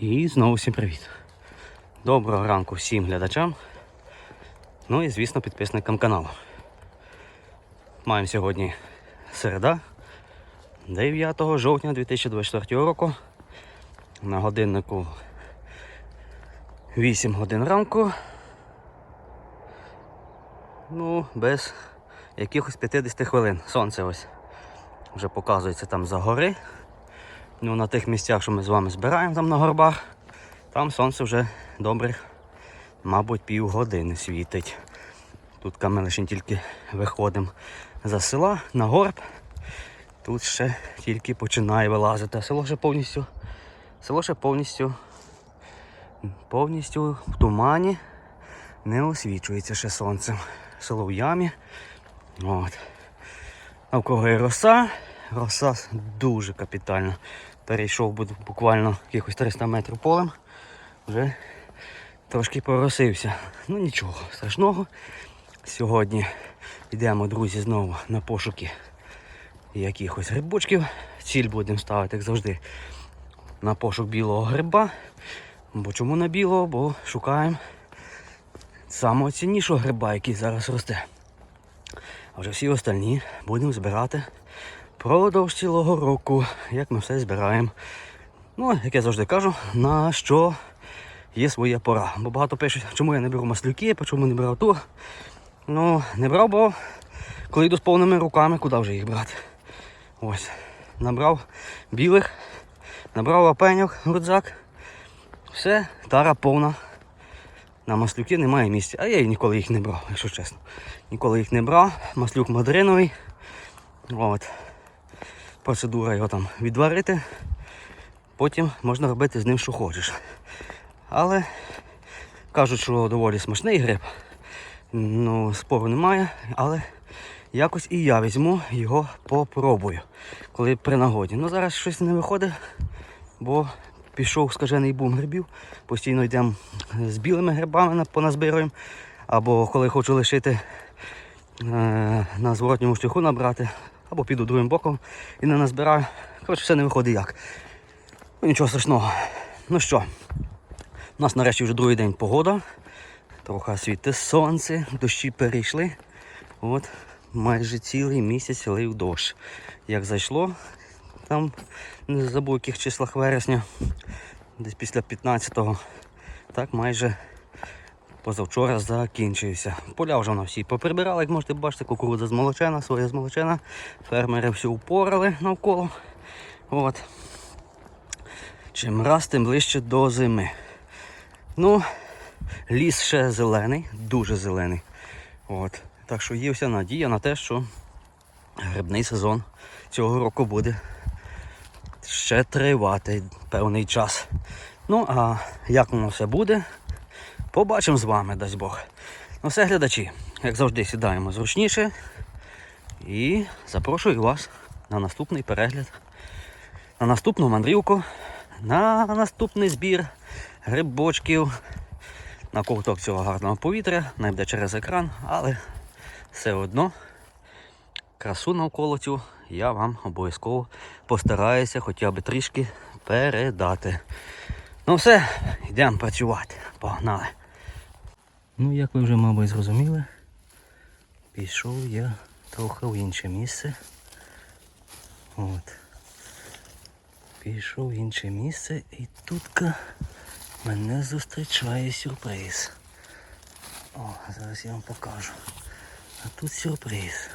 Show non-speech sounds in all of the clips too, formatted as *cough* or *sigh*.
І знову всім привіт. Доброго ранку всім глядачам. Ну і звісно підписникам каналу. Маємо сьогодні середа, 9 жовтня 2024 року. На годиннику 8 годин ранку. Ну, без якихось 50 хвилин. Сонце ось вже показується там за гори. Ну, на тих місцях, що ми з вами збираємо там на горбах, там сонце вже добрих, мабуть, півгодини світить. Тут ми лише тільки виходимо за села на горб. Тут ще тільки починає вилазити. Село ще повністю. Село ще повністю повністю в тумані не освічується ще сонцем. Село в ямі. От. Навколо є роса. Роса дуже капітальна. Перейшов буквально якихось 300 метрів полем. Вже трошки поросився. Ну нічого страшного. Сьогодні йдемо, друзі, знову на пошуки якихось грибочків. Ціль будемо ставити, як завжди, на пошук білого гриба. Бо чому на білого? Бо шукаємо самого ціннішого гриба, який зараз росте. А вже всі остальні будемо збирати продовж цілого року, як ми все збираємо. Ну, як я завжди кажу, на що є своя пора. Бо багато пишуть, чому я не беру маслюки, чому не брав ту. Ну, не брав, бо коли йду з повними руками, куди вже їх брати? Ось. Набрав білих, набрав апеньок, рюкзак. Все, тара повна. На маслюки немає місця. А я і ніколи їх не брав, якщо чесно. Ніколи їх не брав. Маслюк мадриновий. От. Процедура його там відварити. Потім можна робити з ним, що хочеш. Але кажуть, що доволі смачний гриб. Ну, спору немає, але якось і я візьму його попробую, коли при нагоді. Ну зараз щось не виходить, бо пішов скажений бум грибів. Постійно йдемо з білими грибами на- поназбируємо. Або коли хочу лишити е, на зворотньому шляху набрати, або піду другим боком і не назбираю. Коротше, все не виходить як. Ну, нічого страшного. Ну що, у нас нарешті вже другий день погода. Трохи світить сонце, дощі перейшли. От майже цілий місяць лив дощ. Як зайшло, там не забув яких числах вересня, десь після 15-го, так майже позавчора закінчився. Поля вже на всі поприбирали, як можете бачити, кукурудза змолочена, своя змолочена. Фермери все упорали навколо. От. Чим раз, тим ближче до зими. Ну, ліс ще зелений, дуже зелений. От. Так що є вся надія на те, що грибний сезон цього року буде ще тривати певний час. Ну, а як воно все буде, побачимо з вами, дасть Бог. Ну все, глядачі, як завжди, сідаємо зручніше і запрошую вас на наступний перегляд, на наступну мандрівку, на наступний збір грибочків, на ковток цього гарного повітря, найде через екран, але все одно красу навколо цю я вам обов'язково постараюся хоча б трішки передати. Ну все, йдемо працювати. Погнали. Ну, як ви вже, мабуть, зрозуміли, пішов я трохи в інше місце. От. Пішов в інше місце і тут мене зустрічає сюрприз. О, зараз я вам покажу. А тут сюрприз.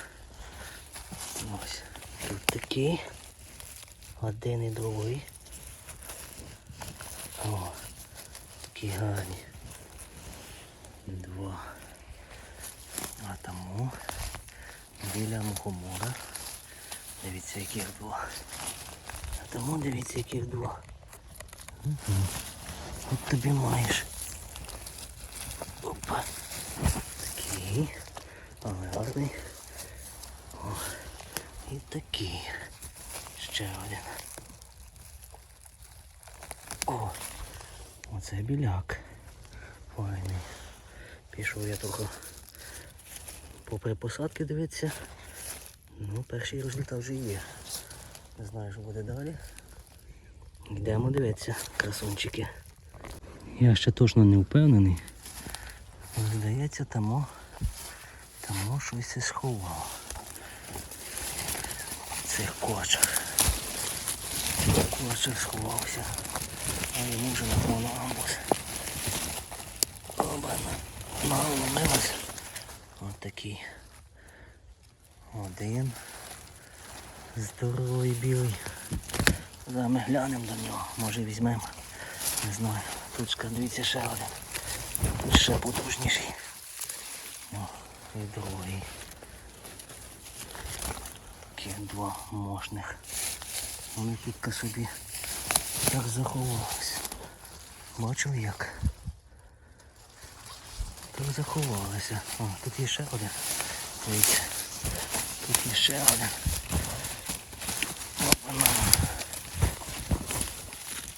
Ось. Тут такий. Один і другий. О, такі гарні. Два. А тому біля мухомора. Дивіться, яких два. А тому дивіться, яких два. Угу. От тобі маєш. Опа. Такий. Але гарний. О. І такий. Ще один. О! Оце біляк. Файний. Пішов я трохи попри посадки дивитися. Ну, перший результат вже є. Не знаю, що буде далі. Йдемо дивитися, красунчики. Я ще точно не впевнений. Здається, тому, тому щось і. В цих кочах. В кочах сховався. А йому вже напевно амбус. Оба наломилось. Ось такий. Один. Здоровий білий. Зараз ми глянемо до нього. Може візьмемо. Не знаю. Тут дивіться ще один. Тут ще потужніший. О, і другий. Такі два мощних. Вони тільки собі так заховалися. Бачили як? Так заховалися. О, тут є ще один. Дивіться. Тут є ще один.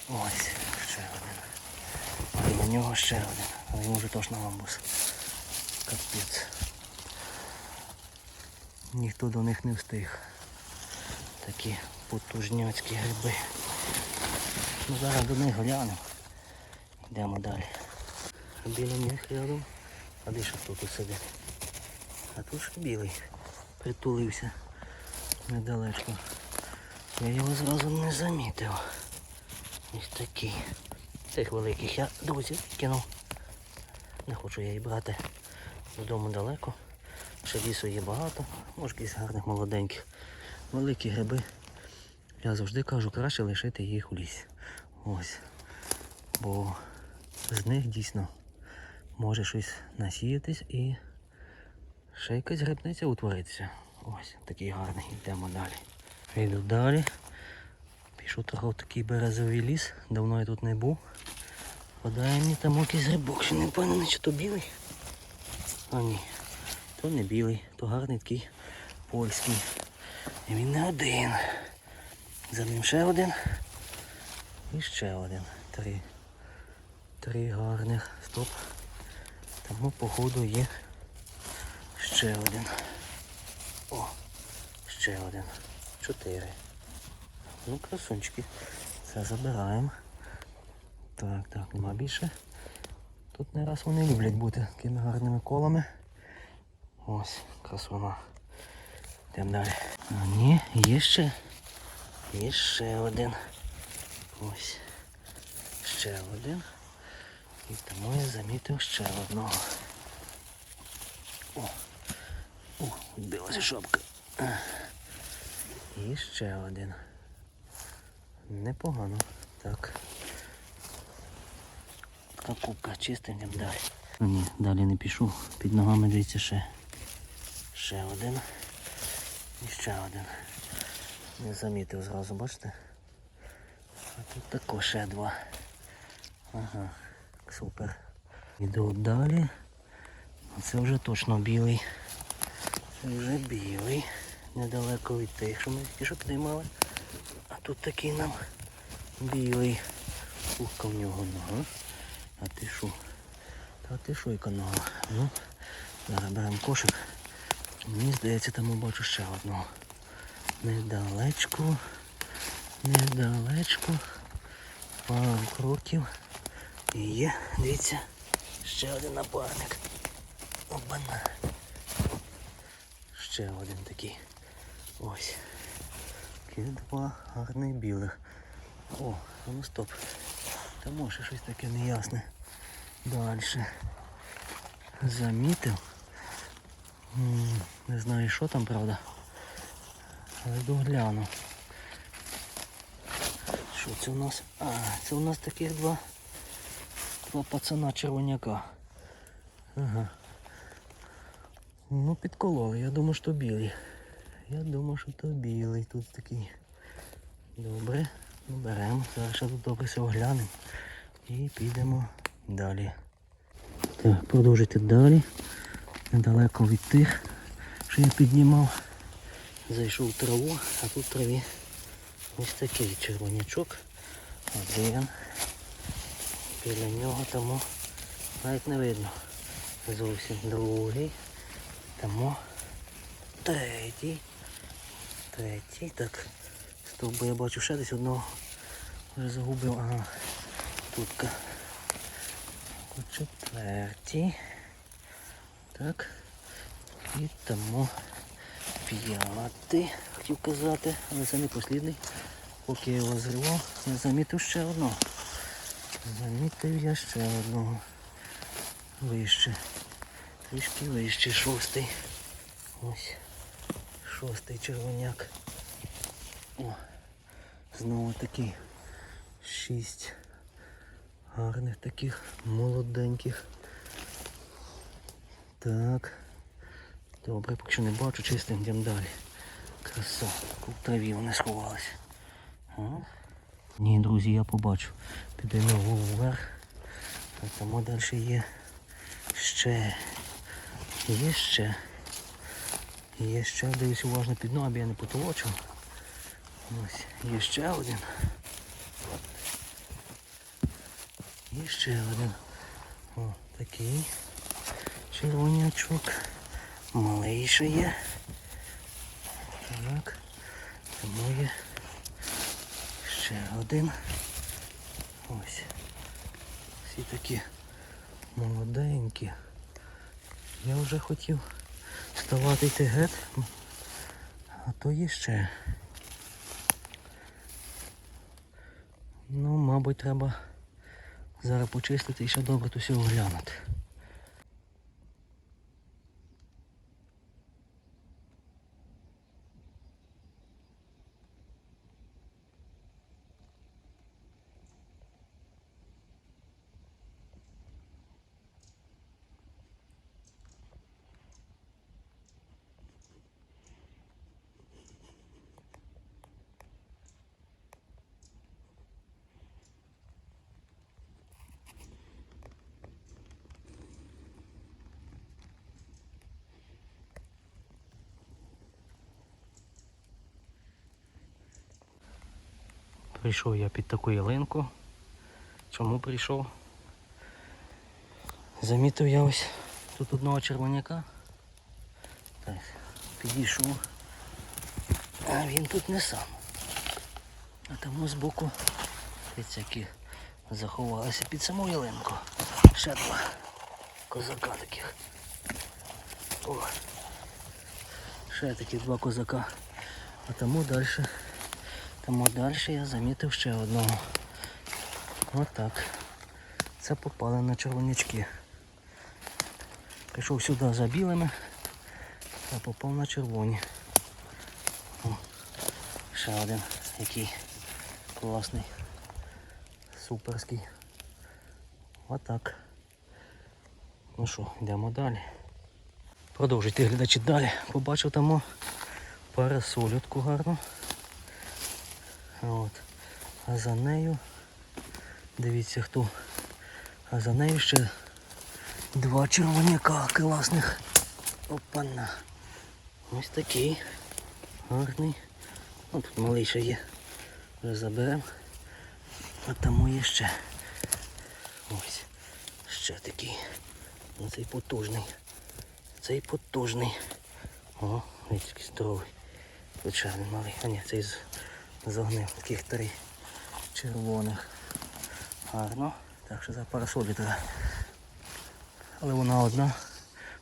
Ось ще один. А до нього ще один. Але йому вже точно амбус. Капець. Ніхто до них не встиг. Такі потужняцькі гриби. Ну зараз до них глянемо. Йдемо далі. Біля них рядом. А де ж тут сидить? А тут ж білий притулився недалечко. Я його зразу не замітив. Ось такий. Цих великих я друзі кинув. Не хочу я її брати. Додому далеко. Ще лісу є багато. Може якісь гарних молоденьких. Великі гриби. Я завжди кажу, краще лишити їх у лісі. Ось. Бо з них дійсно може щось насіятись і ще якась грибниця утвориться. Ось такий гарний. Йдемо далі. Йду далі. Пішов трохи в такий березовий ліс. Давно я тут не був. Подає мені там якийсь грибок, ще не впевнений, чи то білий. А ні, то не білий, то гарний такий польський. І він не один. За ним ще один. І ще один. Три. Три гарних. Стоп. Тому походу є ще один. О, ще один. Чотири. Ну, красунчики. Це забираємо. Так, так, нема більше. Тут не раз вони люблять бути такими гарними колами. Ось, красуна. Йдемо далі. А ні, є ще. Є ще один. Ось. Ще один. І тому я замітив ще одного. О! О, відбилася шапка. І ще один. Непогано. Так. Кукупка чистим йдемо далі. Ні, далі не пішов. Під ногами дивіться ще. Ще один. І ще один. Не замітив зразу, бачите? А тут також ще два. Ага, супер. Іду далі. Це вже точно білий. Це вже білий. Недалеко від тих, що ми тільки що підіймали. А тут такий нам білий. Пухка в нього нога. А ти що? Та ти що, яка нога? Ну, зараз беремо кошик. Мені здається, там бачу ще одного. Недалечко. Недалечко. Пару кроків. І є, дивіться, ще один напарник. Опана. Ще один такий. Ось. Такі два гарних білих. О, ну стоп. Та може щось таке неясне. Далі. Замітив. Не знаю що там, правда. Але догляну. Що це у нас? А, це у нас таких два. Два пацана червоняка. Ага. Ну, підкололи, я думаю, що білий. Я думаю, що то білий тут такий. Добре, ну беремо. Зараз ще тут добре все оглянемо. І підемо далі. Так, продовжуйте далі. Недалеко від тих, що я піднімав. Зайшов в траву, а тут в траві ось такий червонячок. Один. Біля нього тому навіть не видно. Зовсім другий. Тому третій. Третій. Так. Стоп, бо я бачу ще десь одного Вже загубив, ага. Тутка. Четвертій. Так. І тому п'ятий, хотів казати, але це не послідний. Поки я його зривав, я замітив ще одного. Замітив я ще одного. Вище. Трішки вище, шостий. Ось. Шостий червоняк. О, знову такий. Шість гарних таких молоденьких. Так. Добре, поки що не бачу, чистим йдемо далі. Краса. В траві вони сховалися. Ні, друзі, я побачу. Підемо голову вверх. А там далі є ще. Є ще. Є ще, дивись уважно під ноги, аби я не потолочив. Ось, є ще один. І ще один. О, такий червонячок. Малий є. Так. Тому є ще один. Ось. Всі такі молоденькі. Я вже хотів вставати йти геть, а то є ще. Ну, мабуть, треба зараз почистити і ще добре все оглянути. Прийшов я під таку ялинку. Чому прийшов? Замітив я ось тут одного червоняка. Так, підійшов. А він тут не сам. А тому збоку які заховалися під саму ялинку. Ще два козака таких. О. Ще такі два козака. А тому далі тому далі я замітив ще одного. Отак. Це попали на червонячки. Пішов сюди за білими, а попав на червоні. О, ще один який класний, суперський. Отак. Ну що, йдемо далі. Продовжуйте глядачі далі. Побачив там парасолютку гарну. От. А за нею, дивіться хто. А за нею ще два червоняка класних. Опана. Ось такий. Гарний. От тут малий ще є. Вже заберемо. А там є ще. Ось. Ще такий. Цей потужний. Цей потужний. О, який здоровий. Звичайно малий. А ні, цей з загнив таких три червоних. Гарно. Так що за парасолі треба. Але вона одна.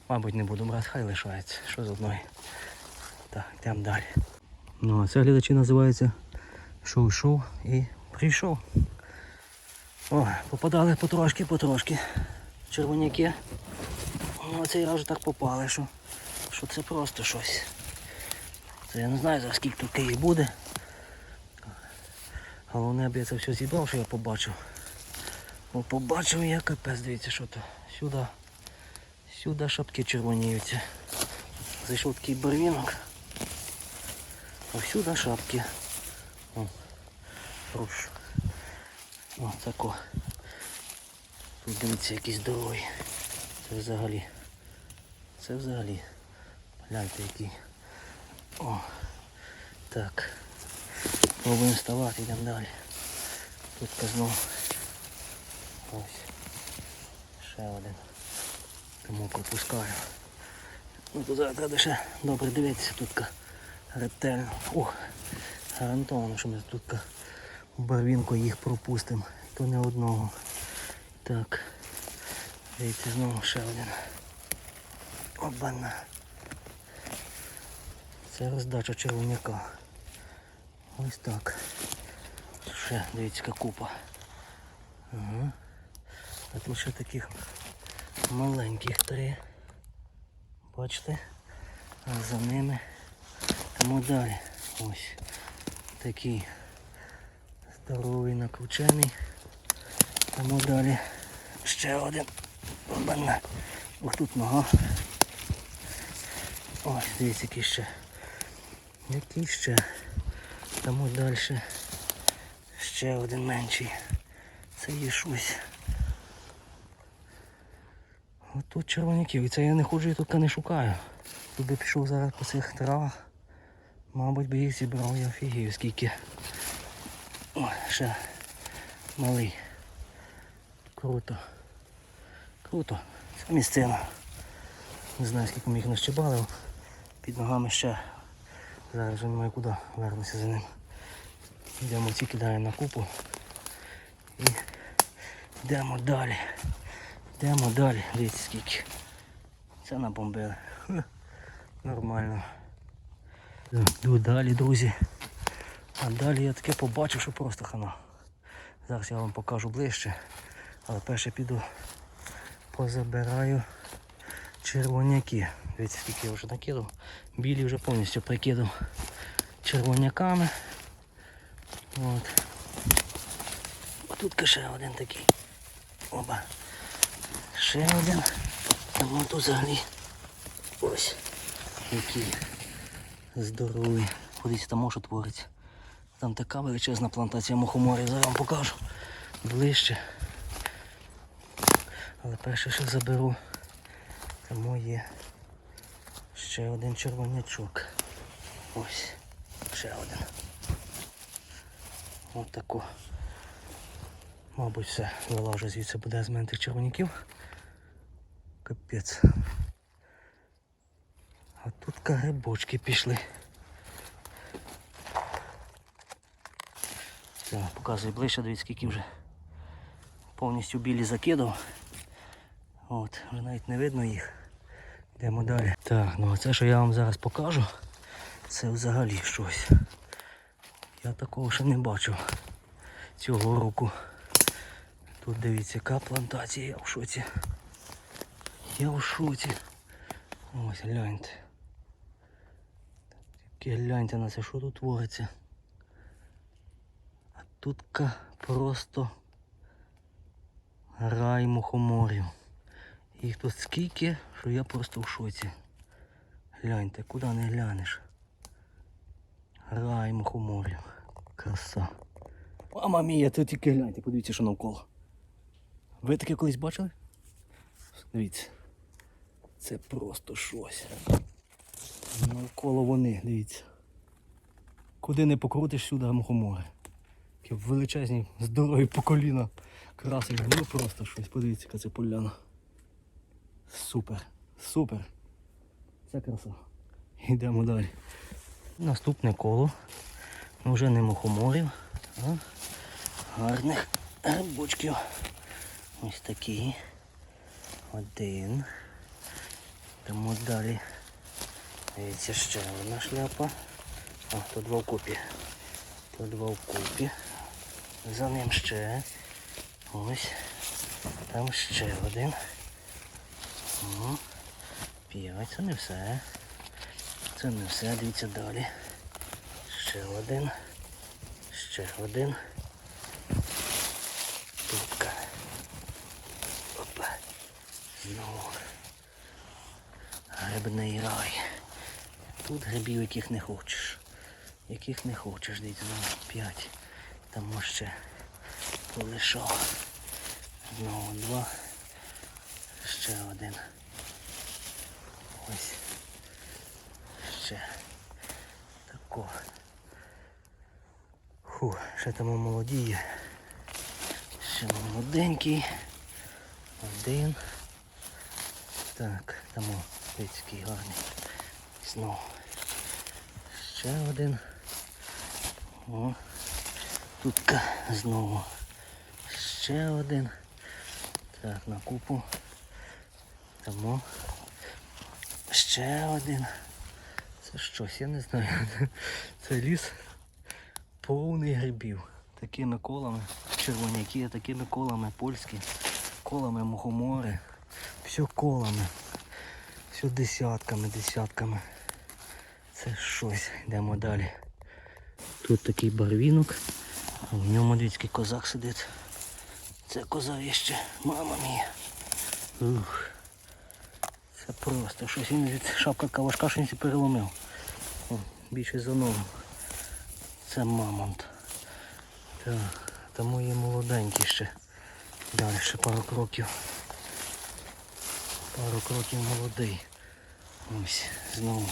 Мабуть не буду брати, хай лишається. Що з одної. Так, йдемо далі. Ну а це глядачі називається Шоу йшов і прийшов. О, попадали потрошки, потрошки. Червоняки. Ну, цей раз так попали, що, що це просто щось. Це я не знаю за скільки тут їх буде. Головне, аби я це все зібрав, що я побачив. Бо побачив я капець, дивіться, що то. Сюди. Сюди шапки червоніються. Зайшов такий барвінок. А всюди шапки. О, прошу. О, тако. Тут дивіться якісь здорові. Це взагалі. Це взагалі. Гляньте який. О. Так. Пробуємо вставати, йдемо далі. Тут знову. Ось. Ще один. Тому пропускаю. Ну тут зараз треба ще добре дивитися тут ретельно. Ох, гарантовано, що ми тут барвінку їх пропустимо. То не одного. Так. Дивіться, знову ще один. Обана. Це роздача червоняка. Ось так. Ще, дивіться, яка купа. Ага. А тут ще таких маленьких три. Бачите? А за ними тому далі. Ось такий здоровий накручений. Тому далі ще один. Обана. Ось тут нога. Ось, дивіться, який ще. Який ще. Тому далі ще один менший. Це є щось. От тут червоняків. І це я не ходжу і тут не шукаю. Тут би пішов зараз по цих травах. Мабуть би їх зібрав, я офігію скільки. О, ще малий. Круто. Круто. Це місцина. Не знаю скільки ми їх нащебали. Під ногами ще. Зараз вже немає куди вернуся за ним. Йдемо ці кидаємо на купу. І йдемо далі. Йдемо далі. Дивіться скільки. Це набомбили. Нормально. Йду далі, друзі. А далі я таке побачив, що просто хана. Зараз я вам покажу ближче. Але перше піду позабираю червоняки. Дивіться, скільки я вже накидав. Білі вже повністю прикидав червоняками. От. Тут ще один такий. Оба. Ще один. Там тут взагалі. Ось. Який здоровий. Подивіться, там що твориться. Там така величезна плантація мухоморів. Зараз вам покажу ближче. Але перше що заберу. Тому є ще один червонячок. Ось. Ще один. Ось тако. Мабуть, все, вилажу звідси буде з мене тих червоняків. Капець. А тут грибочки пішли. Так, показую ближче, дивіться, скільки вже повністю білі закидав. От, вже навіть не видно їх. Йдемо далі. Так, ну а це, що я вам зараз покажу, це взагалі щось. Я такого ще не бачив цього року. Тут дивіться, яка плантація, я в шоці. Я в шоці. Ось гляньте. Тільки гляньте на це, що тут твориться. А тут просто рай мухоморів. Їх тут скільки, що я просто в шоці. Гляньте, куди не глянеш. Рай мухоморів. Краса. Мама мія, тут тільки гляньте, подивіться, що навколо. Ви таке колись бачили? Дивіться. Це просто щось. Навколо вони, дивіться. Куди не покрутиш сюди мухомори. Такі величезні, здорові по коліна. Красені. Ну просто щось. Подивіться, яка це поляна. Супер. Супер. Це краса. Йдемо далі. Наступне коло. Вже не мухоморів, а гарних грибочків. Ось такі. Один. Йдемо далі. Дивіться, ще одна шляпа. А, тут два вкупі. Тут два вкупі. За ним ще. Ось. Там ще один. О, П'ять. Це не все. Це не все. Дивіться далі. Ще один. Ще один. Тутка. Опа. Знову. Грибний рай. Тут грибів, яких не хочеш. Яких не хочеш, дивіться, знову п'ять. Там ще полишав. Знову два. Ще один. Ось. Ще. Тако. Фу, ще там молодіє. Ще молоденький. Один. Так, там який гарний. Знову. Ще один. О. Тут знову ще один. Так, на купу. Тому ще один. Це щось, я не знаю. *laughs* Це ліс повний грибів. Такими колами, червоняки, такими колами польські, колами мухомори. Все колами. Все десятками, десятками. Це щось. Йдемо далі. Тут такий барвінок, а в ньому людський козак сидить. Це козарище, мама мія. Ух. Це просто щось він від шапка кавашка щось переломив. О, більше за ногу. Це мамонт. Так, тому є молоденький ще. Далі ще пару кроків. Пару кроків молодий. Ось, знову.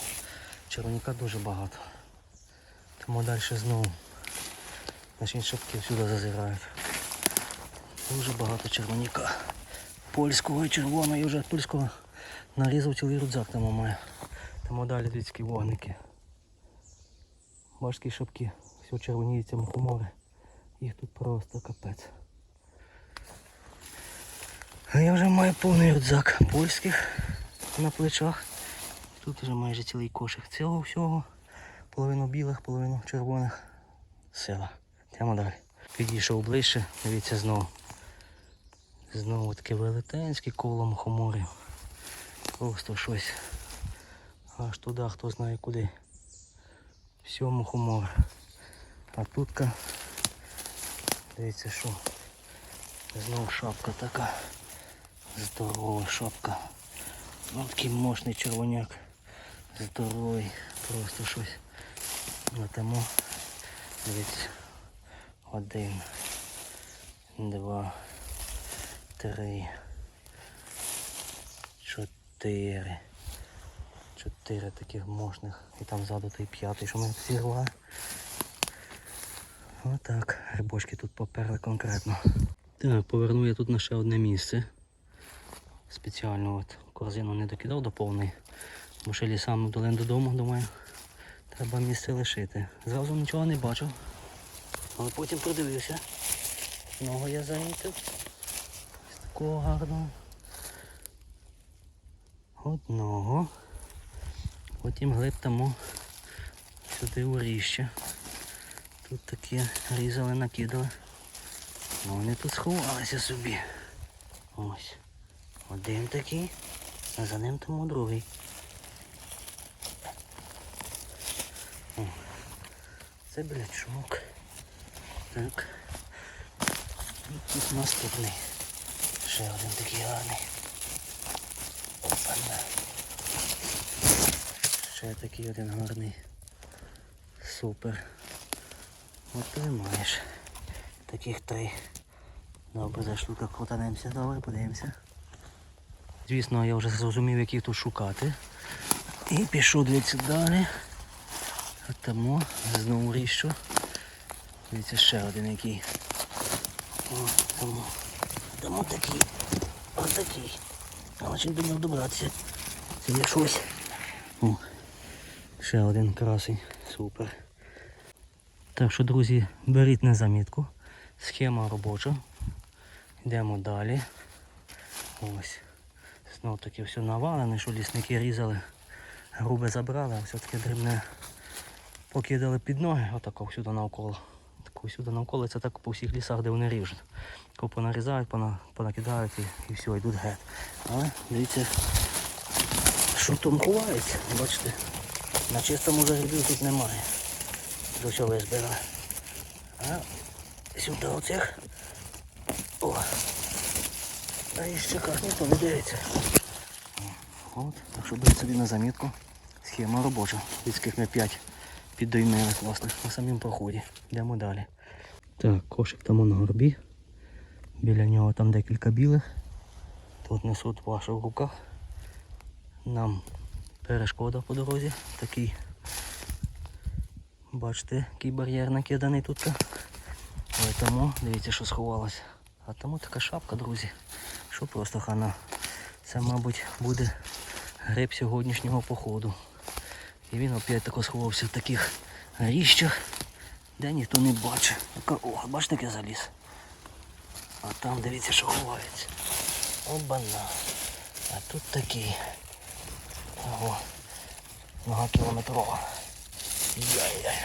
Червоняка дуже багато. Тому далі знову. Наші шапки всюди зазирають. Дуже багато червоняка. Польського і червоного, вже польського нарізав цілий рюкзак там має. Тому далі людські вогники. Важкі шапки. Все червоніється мухомори. Їх тут просто капець. А я вже маю повний рюкзак польських на плечах. Тут вже майже цілий кошик цього всього. Половину білих, половину червоних. Сила. Йдемо далі. Підійшов ближче, дивіться знову. Знову таке велетенське коло мухоморів. Просто щось. Аж туди, хто знає куди. Все мухомор. А тутка, дивіться що. Знову шапка така. Здорова шапка. Ну такий мощний червоняк. Здоровий. Просто щось. Летимо. Дивіться. Один. Два. Три. Чотири. Чотири таких мощних. І там ззаду той п'ятий, що ми зірвали. Отак. Грибочки тут поперли конкретно. Так, поверну я тут на ще одне місце. Спеціально от корзину не докидав до повної. Бо ще лісам долин додому, думаю. Треба місце лишити. Зразу нічого не бачив. Але потім подивився. Ногу я замітив. Такого гарного. Одного. Потім глиб тому сюди у ріще. Тут такі різали, накидали. Ну вони тут сховалися собі. Ось. Один такий, а за ним тому другий. О, це блячок. Так. Тут наступний. Ще один такий гарний. Ще такий один гарний. Супер. От ти маєш. Таких три. Добре, за штука крутанемося, добре, подивимося. Звісно, я вже зрозумів, яких тут шукати. І пішов дивіться далі. А тому знову ріщу. Дивіться ще один який. О, тому. Тому такий. Ось такий. Але чим думав добратися. Це є щось. Ще один красень. Супер. Так що, друзі, беріть на замітку. Схема робоча. Йдемо далі. Ось. Знов таки все навалене, що лісники різали. Грубе забрали, а все-таки дрібне покидали під ноги, отако всюди навколо. Тако всюди навколо, це так по всіх лісах, де вони ріжуть. Тако понарізають, пона, понакидають і, і все, йдуть геть. Але дивіться, що там ховається, бачите, на чистому вже тут немає. До чого ви збирали. А сюди оцих. О! А і ще як ніхто не дивиться. От, так що беріть собі на замітку. Схема робоча. Людських ми 5 піддоймили класних на самім проході. Йдемо далі. Так, кошик там на горбі. Біля нього там декілька білих. Тут несуть вашу в руках. Нам перешкода по дорозі. Такий, бачите, який бар'єр накиданий тут. Ой, тому дивіться, що сховалося. А тому така шапка, друзі. Що просто хана. Це, мабуть, буде гриб сьогоднішнього походу. І він опять тако сховався в таких ріщах. де ніхто не бачить. О, бачите, яке заліз. А там дивіться, що ховається. Обана. А тут такий. Ого. Нога кілометрова. Яй-яй.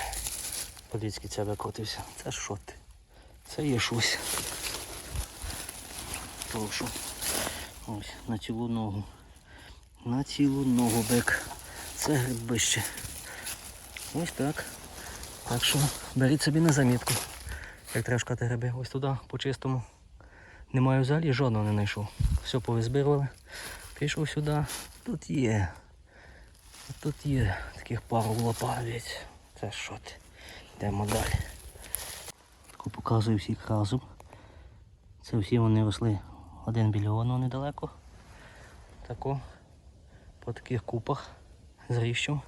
По-людськи це викрутився. Це що ти? Це є щось. Прошу. Ось на цілу ногу. На цілу ногу бик. Це грибище. Ось так. Так що беріть собі на замітку. Як треба гриби. Ось туди, по чистому. Немає взагалі жодного не знайшов. Все повизбирували. Пішов сюди. Тут є. Тут є таких пару лопавець. Це що ти? Йдемо далі. Таку показую всіх разом. Це всі вони росли один біля одного недалеко. Тако по таких купах з ріщом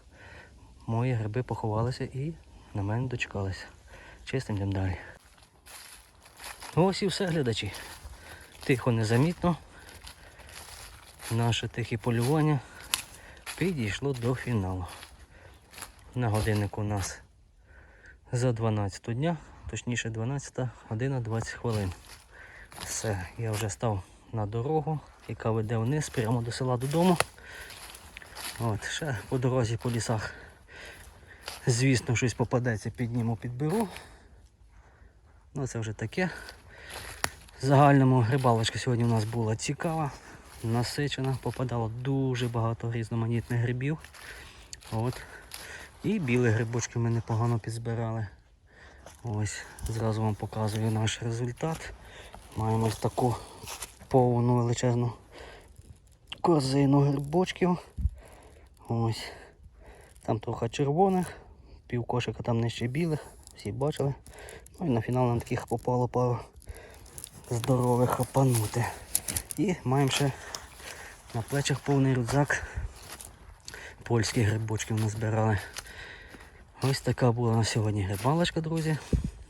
мої гриби поховалися і на мене дочекалися. Чистим йдемо далі. Ось і все, глядачі. Тихо, незамітно. Наше тихе полювання підійшло до фіналу. На годиннику у нас за 12 дня, точніше 12 година 20 хвилин. Все, я вже став на дорогу, яка веде вниз прямо до села додому. От, ще по дорозі по лісах. Звісно, щось попадеться, підніму, підберу. Ну це вже таке. В загальному рибалочка сьогодні у нас була цікава, насичена, попадало дуже багато різноманітних грибів. От. І білі грибочки ми непогано підзбирали. Ось, зразу вам показую наш результат. Маємо ось таку повну величезну корзину грибочків. Ось. Там трохи червоних, пів кошика там нижче білих, всі бачили. Ну і на фінал на таких попало пару здорових хапанути. І маємо ще на плечах повний рюкзак. Польські грибочки назбирали. Ось така була на сьогодні грибалочка, друзі.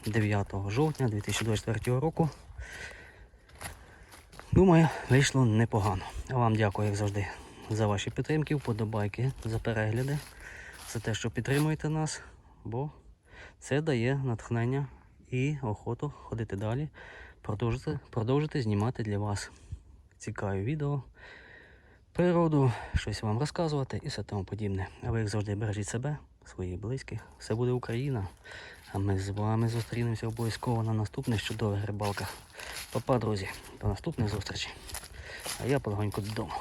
9 жовтня 2024 року. Думаю, вийшло непогано. Вам дякую, як завжди, за ваші підтримки, вподобайки, за перегляди, за те, що підтримуєте нас, бо це дає натхнення і охоту ходити далі, продовжити, продовжити знімати для вас цікаві відео, природу, щось вам розказувати і все тому подібне. А ви як завжди бережіть себе, своїх близьких. Все буде Україна. А ми з вами зустрінемося обов'язково на наступних чудових рибалках. Папа, друзі, до наступних зустрічей. А я полегоньку додому.